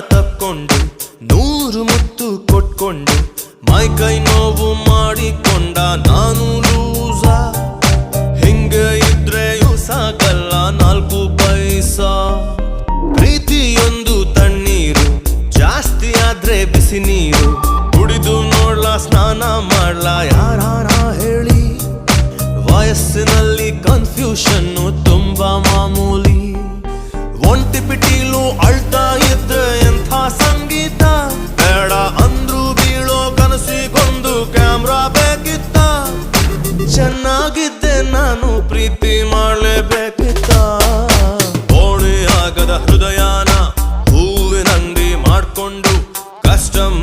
ಕಳ್ಕೊಂಡು ನೂರು ಮುತ್ತು ಕೊಟ್ಕೊಂಡು, ಮೈ ಕೈ ನೋವು ಮಾಡಿಕೊಂಡ ನಾನು ಲೂಸ. ಹಿಂಗೆ ಇದ್ರೆಯೂ ಸಾಕಲ್ಲ ನಾಲ್ಕು ಪೈಸ. ಪ್ರೀತಿಯೊಂದು ತಣ್ಣೀರು, ಜಾಸ್ತಿ ಆದ್ರೆ ಬಿಸಿ ನೀರು. ಕುಡಿದು ನೋಡ್ಲಾ, ಸ್ನಾನ ಮಾಡ್ಲಾ ಯಾರ ಹೇಳಿ. ವಯಸ್ಸಿನಲ್ಲಿ ಕನ್ಫ್ಯೂಷನ್ನು ಕ್ಯಾಮ್ರಾ ಬೇಕಿತ್ತ ಚೆನ್ನಾಗಿದ್ದೆ ನಾನು ಪ್ರೀತಿ ಮಾಡಲೇಬೇಕಿತ್ತ? ಓಣಿ ಆಗದ ಹೃದಯನ ಹೂವಿನಂಗಿ ಮಾಡಿಕೊಂಡು ಕಸ್ಟಮ್